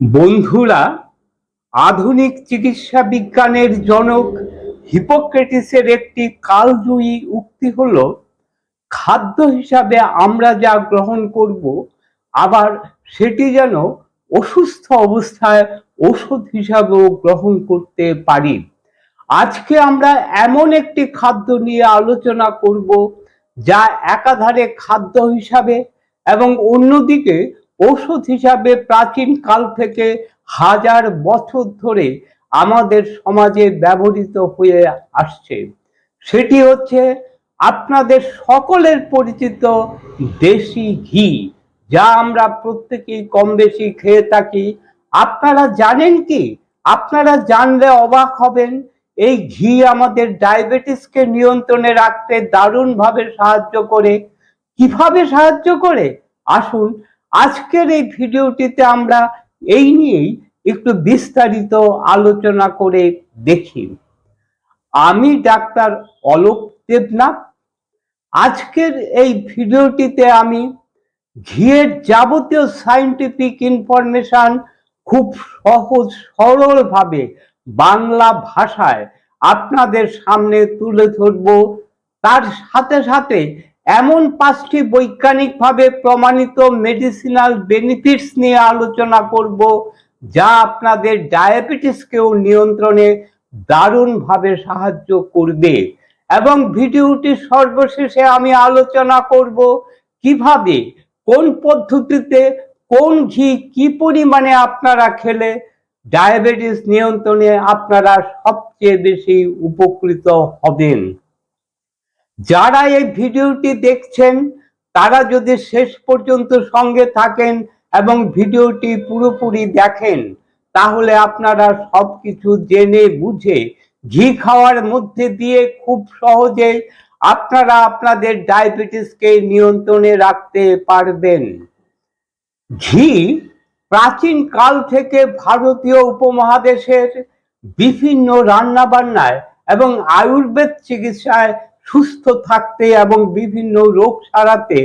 বন্ধুরা, আধুনিক চিকিৎসা বিজ্ঞানের জনক হিপোক্রেটিসের একটি কালজয়ী উক্তি হলো, খাদ্য হিসাবে আমরা যা গ্রহণ করব, আবার সেটি যেন অসুস্থ অবস্থায় ওষুধ হিসাবেও গ্রহণ করতে পারি। আজকে আমরা এমন একটি খাদ্য নিয়ে আলোচনা করব, যা একাধারে খাদ্য হিসাবে এবং অন্যদিকে ঔষধ হিসাবে প্রাচীন কাল থেকে হাজার বছর ধরে আমাদের সমাজে ব্যবহৃত হয়ে আসছে। সেটি হচ্ছে আপনাদের সকলের পরিচিত দেশি ঘি, যা আমরা প্রত্যেকেই কম বেশি খেয়ে থাকি। আপনারা জানেন কি? আপনারা জানলে অবাক হবেন, এই ঘি আমাদের ডায়াবেটিসকে নিয়ন্ত্রণে রাখতে দারুণভাবে সাহায্য করে। কীভাবে সাহায্য করে? আসুন আজকের এই ভিডিওটিতে আমরা এই নিয়েই একটু বিস্তারিত আলোচনা করে দেখি। আমি ডাক্তার অলোক দেবনাথ। আজকের এই ভিডিওটিতে আমি ঘিয়ের যাবতীয় সায়েন্টিফিক ইনফরমেশন খুব সহজ, সরলভাবে বাংলা ভাষায় আপনাদের সামনে তুলে ধরব। তার সাথে সাথে এমন পাঁচটি বৈজ্ঞানিকভাবে প্রমাণিত মেডিসিনাল বেনিফিটস নিয়ে আলোচনা করব যা আপনাদের ডায়াবেটিসকেও নিয়ন্ত্রণে দারুণভাবে সাহায্য করবে। এবং ভিডিওটি সর্বশেষে আমি আলোচনা করব কীভাবে, কোন পদ্ধতিতে, কোন ঘি কি পরিমাণে আপনারা খেলে ডায়াবেটিস নিয়ন্ত্রণে আপনারা সবচেয়ে বেশি উপকৃত হবেন। যারা এই ভিডিওটি দেখছেন, তারা যদি শেষ পর্যন্ত সঙ্গে থাকেন এবং ভিডিওটি পুরোপুরি দেখেন, তাহলে আপনারা সবকিছু জেনে বুঝে, ঘি খাওয়ার মধ্যে দিয়ে খুব সহজে আপনারা আপনাদের ডায়াবেটিসকে নিয়ন্ত্রণে রাখতে পারবেন। ঘি প্রাচীন কাল থেকে ভারতীয় উপমহাদেশের বিভিন্ন রান্নাবান্নায় এবং আয়ুর্বেদ চিকিৎসায় সুস্থ থাকতে এবং বিভিন্ন রোগ সারাতে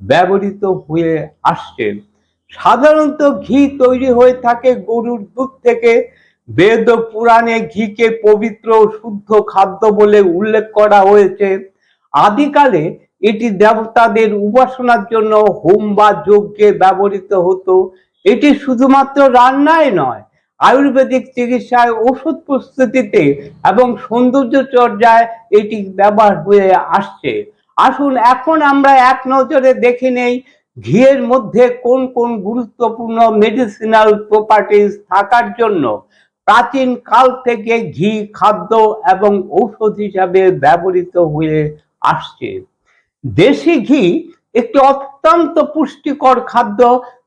ব্যবহৃত হয়ে আসছে। সাধারণত ঘি তৈরি হয়ে থাকে গরুর দুধ থেকে। বেদ পুরাণে ঘিকে পবিত্র শুদ্ধ খাদ্য বলে উল্লেখ করা হয়েছে। আদিকালে এটি দেবতাদের উপাসনার জন্য হোম বা যজ্ঞে ব্যবহৃত হতো। এটি শুধুমাত্র রান্নায় নয় আয়ুর্বেদিক চিকিৎসায় ওষুধ প্রস্তুতিতে এবং সৌন্দর্য চর্যায় এটি ব্যবহার হয়ে আসছে। আসুন, এখন আমরা এক নজরে দেখে নেই ঘিয়ের মধ্যে কোন কোন গুরুত্বপূর্ণ মেডিসিনাল প্রপার্টিজ থাকার জন্য। প্রাচীন কাল থেকে ঘি, খাদ্য এবং ঔষধ হিসাবে ব্যবহৃত হয়ে আসছে। দেশি ঘি একটি অত্যন্ত পুষ্টিকর খাদ্য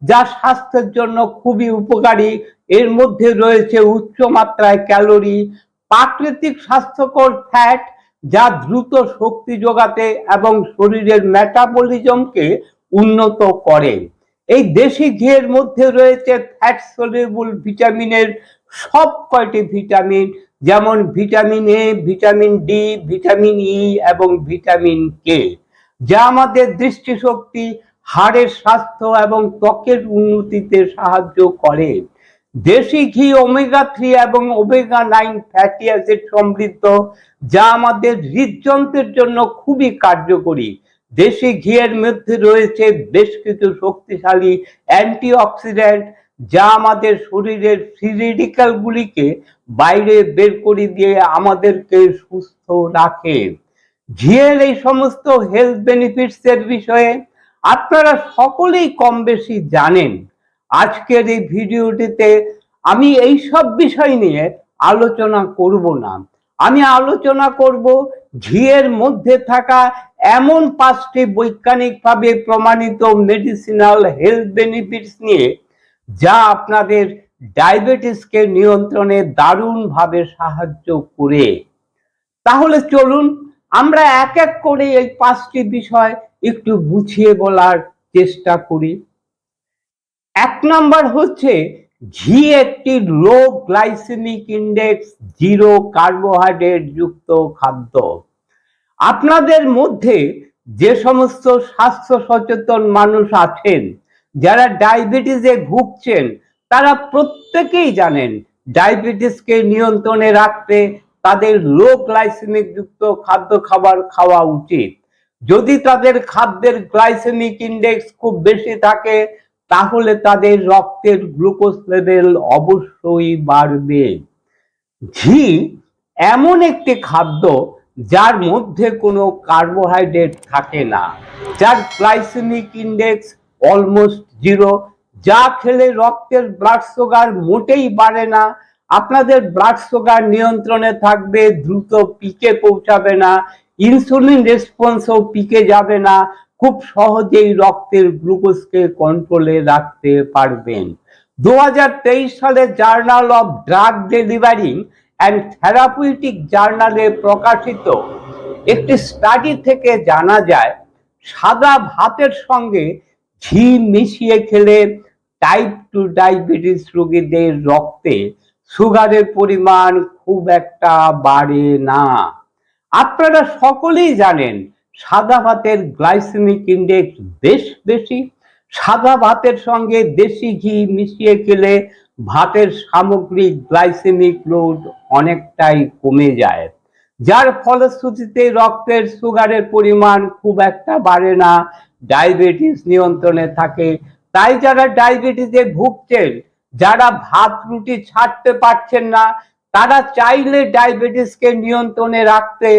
যা স্বাস্থ্যের জন্য খুবই উপকারী। এর মধ্যে রয়েছে উচ্চ মাত্রায় ক্যালোরি, প্রাকৃতিক স্বাস্থ্যকর ফ্যাট, যা দ্রুত শক্তি যোগাতে এবং শরীরের মেটাবলিজমকে উন্নত করে। এই দেশি ঘিয়ের মধ্যে রয়েছে ফ্যাট সলিউবল ভিটামিনের সব কয়টি ভিটামিন যেমন vitamin A vitamin D vitamin E এবং ভিটামিন কে যা আমাদের দৃষ্টিশক্তি, হাড়ের স্বাস্থ্য এবং ত্বকের উন্নতিতে সাহায্য করে। দেশি ঘি ওমেগা থ্রি এবং ওমেগা নাইন ফ্যাটি অ্যাসিড সমৃদ্ধ, যা আমাদের হৃদযন্ত্রের জন্য খুবই কার্যকরী। দেশি ঘিয়ের মধ্যে রয়েছে বেশ কিছু শক্তিশালী অ্যান্টিঅক্সিডেন্ট, যা আমাদের শরীরের ফ্রি বাইরে বের করে দিয়ে আমাদেরকে সুস্থ রাখে। ঘিয়ের এই সমস্ত হেলথ বেনিফিটস এর বিষয়ে আপনারা সকলেই কম বেশি জানেন। আজকের এই ভিডিওটিতে আমি এই সব বিষয় নিয়ে আলোচনা করব না। আমি আলোচনা করব ঘিয়ের মধ্যে থাকা এমন পাঁচটি বৈজ্ঞানিকভাবে প্রমাণিত মেডিসিনাল হেলথ বেনিফিটস নিয়ে যা আপনাদের ডায়াবেটিসকে নিয়ন্ত্রণে দারুণভাবে সাহায্য করে। তাহলে চলুন আমরা এক এক করে এই পাঁচটি বিষয় একটু বুঝিয়ে বলার চেষ্টা করি। এক নম্বর হচ্ছে ঘি একটি low glycemic index zero carbohydrate যুক্ত খাদ্য। আপনাদের মধ্যে যে সমস্ত স্বাস্থ্য সচেতন মানুষ আছেন, যারা ডায়াবেটিসে ভুগছেন, তারা প্রত্যেকেই জানেন, ডায়াবেটিসকে নিয়ন্ত্রণে রাখতে তাদের লো গ্লাইসেমিক যুক্ত খাদ্য খাবার খাওয়া উচিত। যদি তাদের খাদ্যের গ্লাইসেমিক ইন্ডেক্স খুব বেশি থাকে, তাহলে তাদের রক্তের গ্লুকোজ লেভেল অবশ্যই বাড়বে। ঘি এমন একটি খাদ্য যার মধ্যে কোনো কার্বোহাইড্রেট থাকে না, যার গ্লাইসেমিক ইন্ডেক্স অলমোস্ট জিরো, যা খেলে রক্তের ব্লাড সুগার মোটেই বাড়ে না আপনাদের ব্লাড সুগার নিয়ন্ত্রণে থাকবে, দ্রুত পিকে পৌঁছাবে না ইনসুলিন রেসপন্সও পিকে যাবে না, খুব সহজেই রক্তের গ্লুকোজকে কন্ট্রোলে রাখতে পারবেন। দুহাজার তেইশ সালে journal of drug delivering and therapeutic জার্নালে প্রকাশিত একটি স্টাডি থেকে জানা যায়, সাদা ভাতের সঙ্গে ঘি মিশিয়ে খেলে টাইপ টু ডায়াবেটিস রোগীদের রক্তে সুগারের পরিমাণ খুব একটা বাড়ে না। আপনারা সকলেই জানেন, সাদা ভাতের গ্লাইসেমিক ইন্ডেক্স বেশ বেশি। সাদা ভাতের সঙ্গে দেশি ঘি মিশিয়ে খেলে ভাতের সামগ্রিক গ্লাইসেমিক লোড অনেকটাই কমে যায়। যার ফলশ্রুতিতে রক্তের সুগারের পরিমাণ খুব একটা বাড়ে না, ডায়াবেটিস নিয়ন্ত্রণে থাকে। তাই যারা ডায়াবেটিসে ভুগছেন যারা ভাত রুটি ছাড়তে পারছেন না, তারা চাইলে ডায়াবেটিসকে নিয়ন্ত্রণে রাখতে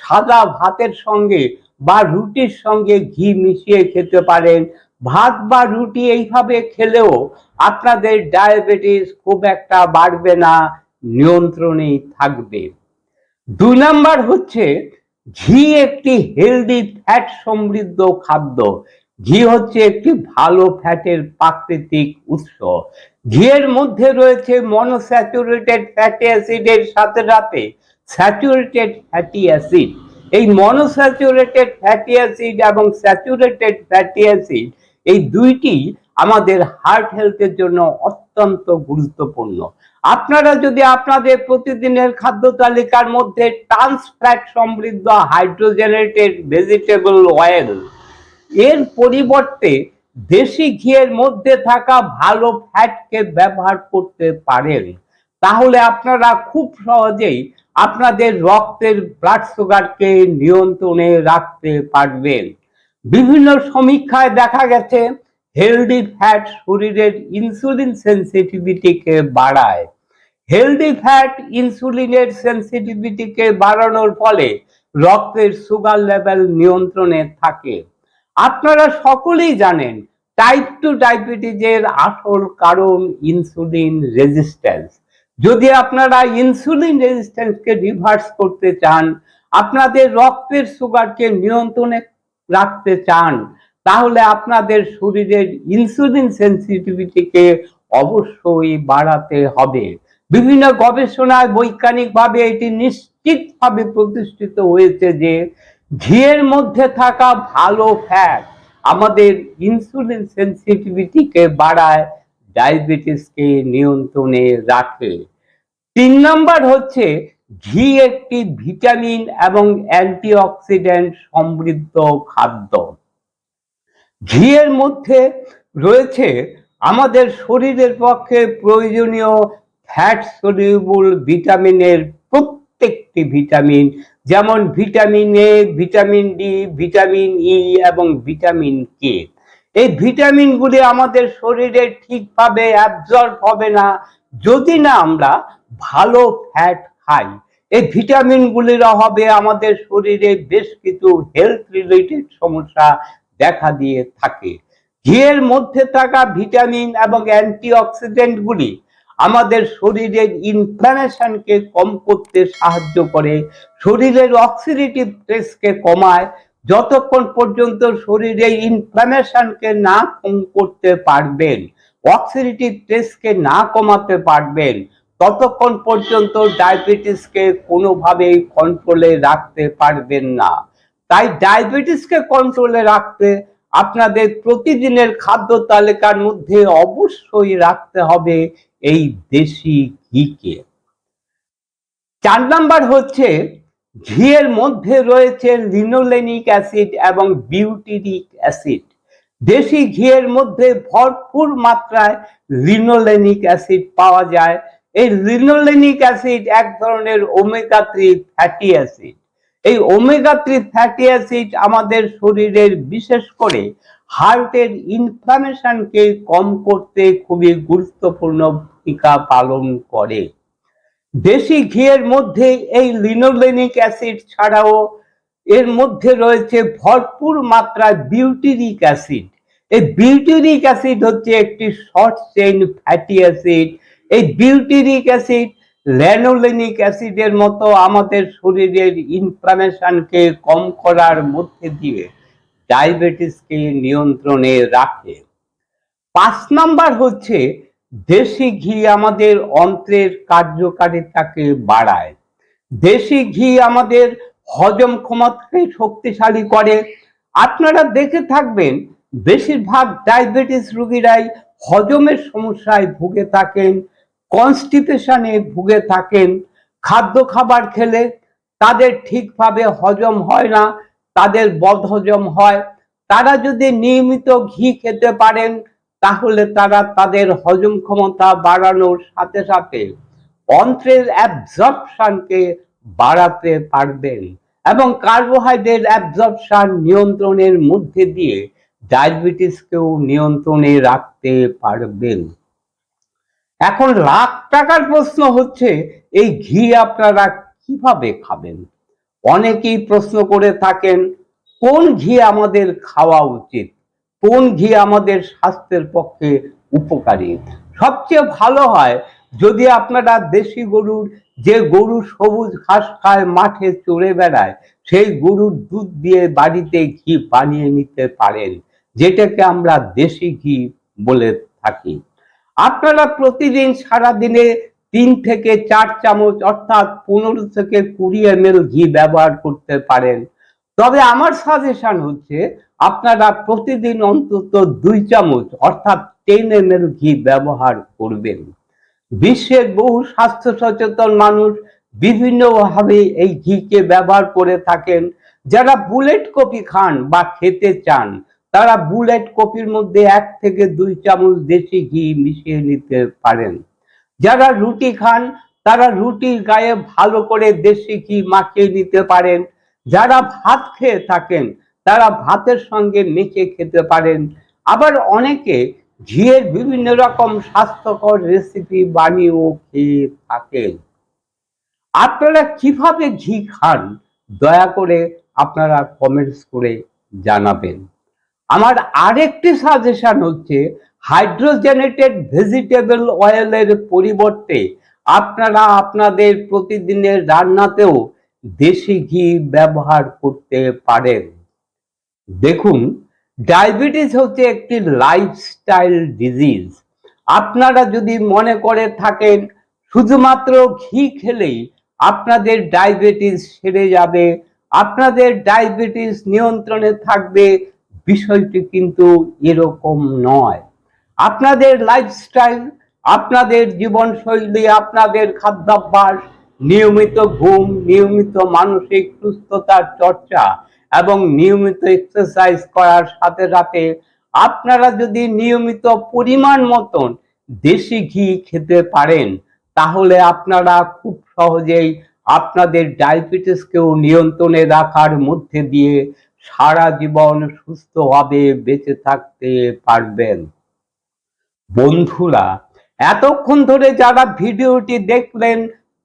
সাদা ভাতের সঙ্গে বা রুটির সঙ্গে ঘি মিশিয়ে খেতে পারেন। ভাত বা রুটি এইভাবে খেলেও আপনাদের ডায়াবেটিস খুব একটা বাড়বে না, নিয়ন্ত্রণেই থাকবে। দুই নাম্বার হচ্ছে, ঘি একটি হেলদি ফ্যাট সমৃদ্ধ খাদ্য। ঘি হচ্ছে একটি ভালো ফ্যাটের প্রাকৃতিক উৎস। ঘিয়ের মধ্যে রয়েছে মনোস্যাচুরেটেড ফ্যাটি অ্যাসিডের সাথে সাথে স্যাচুরেটেড ফ্যাটি অ্যাসিড এই মনোস্যাচুরেটেড ফ্যাটি অ্যাসিড এবং স্যাচুরেটেড ফ্যাটি অ্যাসিড এই দুইটি আমাদের হার্ট হেলথের জন্য অত্যন্ত গুরুত্বপূর্ণ। আপনারা যদি আপনাদের প্রতিদিনের খাদ্য তালিকার মধ্যে ট্রান্স ফ্যাট সমৃদ্ধ হাইড্রোজেনেটেড ভেজিটেবল অয়েল এর পরিবর্তে দেশি ঘিয়ের মধ্যে থাকা ভালো ফ্যাটকে ব্যবহার করতে পারেন। তাহলে আপনারা খুব সহজেই আপনাদের রক্তের ব্লাড সুগারকে নিয়ন্ত্রণে রাখতে পারবেন। বিভিন্ন সমীক্ষায় দেখা গেছে হেলদি ফ্যাট শরীরের ইনসুলিন সেন্সিটিভিটিকে বাড়ায়। হেলদি ফ্যাট ইনসুলিনের সেন্সিটিভিটিকে বাড়ানোর ফলে রক্তের সুগার লেভেল নিয়ন্ত্রণে থাকে। আপনারা সকলেই জানেন টাইপ টু ডায়াবেটিসের আসল কারণ ইনসুলিন রেজিস্ট্যান্স যদি আপনারা ইনসুলিন রেজিস্ট্যান্সকে রিভার্স করতে চান, আপনাদের রক্তের সুগারকে নিয়ন্ত্রণে রাখতে চান, তাহলে আপনাদের শরীরের ইনসুলিন সেন্সিটিভিটিকে অবশ্যই বাড়াতে হবে। বিভিন্ন গবেষণায় বৈজ্ঞানিকভাবে এটি নিশ্চিতভাবে প্রতিষ্ঠিত হয়েছে যে ঘিয়ের মধ্যে থাকা ভালো ফ্যাট আমাদের ইনসুলিন সেন্সিটিভিটিকে বাড়ায় ডায়াবেটিসকে নিয়ন্ত্রণে রাখে। তিন নম্বর হচ্ছে ঘি একটি ভিটামিন এবং অ্যান্টিঅক্সিডেন্ট সমৃদ্ধ খাদ্য। ঘিয়ের মধ্যে রয়েছে আমাদের শরীরের পক্ষে প্রয়োজনীয় ফ্যাট সলিউবল ভিটামিনের প্রত্যেকটি ভিটামিন যেমন vitamin A, vitamin D, vitamin E এবং ভিটামিন কে। এই ভিটামিনগুলি আমাদের শরীরে ঠিকভাবে অ্যাবজর্ব হবে না। যদি না আমরা ভালো ফ্যাট খাই, এই ভিটামিনগুলির অভাবে আমাদের শরীরে বেশ কিছু হেলথ রিলেটেড সমস্যা দেখা দিয়ে থাকে। ঘিয়ের মধ্যে থাকা ভিটামিন এবং অ্যান্টিঅক্সিডেন্টগুলি আমাদের শরীরের ইনফ্লামেশনকে কম করতে সাহায্য করে, শরীরের অক্সিডেটিভ স্ট্রেসকে কমায়, যতক্ষণ পর্যন্ত শরীরে ইনফ্লামেশনকে না কম করতে পারবেন অক্সিডেটিভ স্ট্রেসকে না কমাতে পারবেন, ততক্ষণ পর্যন্ত ডায়াবেটিসকে কোনোভাবেই কন্ট্রোলে রাখতে পারবেন না। তাই ডায়াবেটিসকে কন্ট্রোলে রাখতে আপনাদের প্রতিদিনের খাদ্য তালিকার মধ্যে অবশ্যই রাখতে হবে এই দেশি ঘিকে। চার নাম্বার হচ্ছে, ঘিয়ের মধ্যে রয়েছে লিনোলেনিক অ্যাসিড এবং বিউটিরিক অ্যাসিড। দেশি ঘিয়ের মধ্যে ভরপুর মাত্রায় লিনোলেনিক অ্যাসিড পাওয়া যায়। এই লিনোলেনিক অ্যাসিড এক ধরনের ওমেগা থ্রি ফ্যাটি অ্যাসিড। এই ওমেগা থ্রি ফ্যাটি অ্যাসিড আমাদের শরীরের, বিশেষ করে হার্টের ইনফ্লামেশনকে কম করতে খুবই গুরুত্বপূর্ণ ভূমিকা পালন করে। দেশি ঘিয়ের মধ্যে এই লিনোলেনিক অ্যাসিড ছাড়াও এর মধ্যে রয়েছে ভরপুর মাত্রায় বিউটিরিক অ্যাসিড এই বিউটিরিক অ্যাসিড হচ্ছে একটি শর্ট চেইন ফ্যাটি অ্যাসিড এই বিউটিরিক অ্যাসিড ল্যানোলেনিক অ্যাসিডের মতো আমাদের শরীরের ইনফ্লামেশনকে কম করার মধ্যে দিয়ে ডায়াবেটিসকে নিয়ন্ত্রণে রাখে। পাঁচ নাম্বার হচ্ছে, দেশি ঘি আমাদের অন্ত্রের কার্যকারিতাকে বাড়ায়। দেশি ঘি আমাদের হজম ক্ষমতাকে শক্তিশালী করে। আপনারা দেখে থাকবেন, বেশিরভাগ ডায়াবেটিস রোগীরাই হজমের সমস্যায় ভুগে থাকেন, কনস্টিপেশনে ভুগে থাকেন, খাদ্য খাবার খেলে তাদের ঠিকভাবে হজম হয় না তাদের বদহজম হয়। তারা যদি নিয়মিত ঘি খেতে পারেন, তাহলে তারা তাদের হজম ক্ষমতা বাড়ানোর সাথে সাথে অন্ত্রের অ্যাবজর্পশনকে বাড়াতে পারবেন এবং কার্বোহাইড্রেট অ্যাবজর্পশন নিয়ন্ত্রণের মধ্যে দিয়ে ডায়াবেটিসকেও নিয়ন্ত্রণে রাখতে পারবেন। এখন লাখ টাকার প্রশ্ন হচ্ছে, এই ঘি আপনারা কীভাবে খাবেন? অনেকেই প্রশ্ন করে থাকেন, কোন ঘি আমাদের খাওয়া উচিত? কোন ঘি আমাদের স্বাস্থ্যের পক্ষে উপকারী? সবচেয়ে ভালো হয় যদি আপনারা দেশি গরুর যে গরু সবুজ ঘাস খায়, মাঠে চড়ে বেড়ায়, সেই গরুর দুধ দিয়ে বাড়িতে ঘি বানিয়ে নিতে পারেন, যেটাকে আমরা দেশি ঘি বলে থাকি। আপনারা প্রতিদিন সারা দিনে তিন থেকে চার চামচ অর্থাৎ পনেরো থেকে কুড়ি এম ঘি ব্যবহার করতে পারেন। তবে আমার সাজেশন হচ্ছে, আপনারা প্রতিদিন অন্তত দুই চামচ অর্থাৎ টেন এম ঘি ব্যবহার করবেন। বিশ্বের বহু স্বাস্থ্য সচেতন মানুষ বিভিন্নভাবে এই ঘিকে ব্যবহার করে থাকেন। যারা বুলেট কপি খান বা খেতে চান, তারা বুলেট কপির মধ্যে এক থেকে দুই চামচ দেশি ঘি মিশিয়ে নিতে পারেন। যারা রুটি খান, তারা রুটির গায়ে ভালো করে দেশি ঘি মাখিয়ে নিতে পারেন। যারা ভাত খেয়ে থাকেন, তারা ভাতের সঙ্গে মেখে খেতে পারেন। আবার অনেকে ঘিয়ের বিভিন্ন রকম স্বাস্থ্যকর রেসিপি বানিয়েও খেয়ে থাকেন। আপনারা কীভাবে ঘি খান, দয়া করে আপনারা কমেন্টস করে জানাবেন। আমার আরেকটি সাজেশন হচ্ছে হাইড্রোজেনেটেড ভেজিটেবল অয়েলের পরিবর্তে আপনারা আপনাদের প্রতিদিনের রান্নাতেও দেশি ঘি ব্যবহার করতে পারেন। দেখুন, ডায়াবেটিস হচ্ছে একটি লাইফস্টাইল ডিজিজ আপনারা যদি মনে করে থাকেন, শুধুমাত্র ঘি খেলেই আপনাদের ডায়াবেটিস সেরে যাবে, আপনাদের ডায়াবেটিস নিয়ন্ত্রণে থাকবে, বিষয়টি কিন্তু এরকম নয়। আপনাদের লাইফস্টাইল আপনাদের জীবনশৈলী, আপনাদের খাদ্যাভ্যাস, নিয়মিত ঘুম, নিয়মিত মানসিক সুস্থতার চর্চা এবং নিয়মিত এক্সারসাইজ করার সাথে সাথে আপনারা যদি নিয়মিত পরিমাণ মতন দেশি ঘি খেতে পারেন, তাহলে আপনারা খুব সহজেই আপনাদের ডায়াবেটিসকেও নিয়ন্ত্রণে রাখার মধ্যে দিয়ে সারা জীবন সুস্থভাবে বেঁচে থাকতে পারবেন। বন্ধুরা, এতক্ষণ ধরে যারা ভিডিওটি দেখলেন,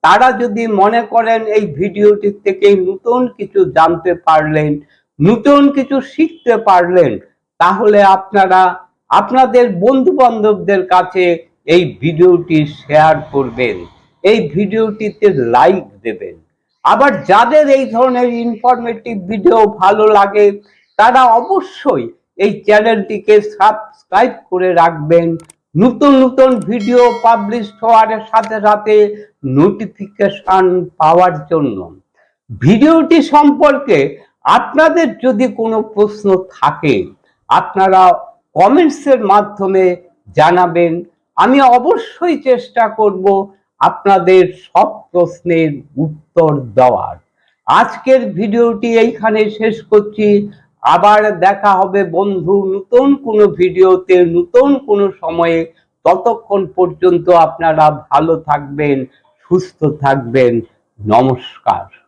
তারা যদি মনে করেন এই ভিডিওটি থেকে নতুন কিছু জানতে পারলেন, নতুন কিছু শিখতে পারলেন, তাহলে আপনারা, আপনাদের বন্ধু বান্ধবদের কাছে এই ভিডিওটি শেয়ার করবেন। এই ভিডিওটিতে লাইক দেবেন। আবার যাদের এই ধরনের ইনফরমেটিভ ভিডিও ভালো লাগে, তারা অবশ্যই এই চ্যানেলটিকে সাবস্ক্রাইব করে রাখবেন। নতুন নতুন ভিডিও পাবলিশ হওয়ার সাথে সাথে নোটিফিকেশন পাওয়ার জন্য। ভিডিওটি সম্পর্কে আপনাদের যদি কোনো প্রশ্ন থাকে, আপনারা কমেন্টসের মাধ্যমে জানাবেন। আমি অবশ্যই চেষ্টা করব আপনাদের সব প্রশ্নের উত্তর দেওয়ার। আজকের ভিডিওটি এইখানে শেষ করছি। আবার দেখা হবে বন্ধু, নতুন কোনো ভিডিওতে, নতুন কোনো সময়ে। ততক্ষণ পর্যন্ত আপনারা ভালো থাকবেন, সুস্থ থাকবেন। নমস্কার।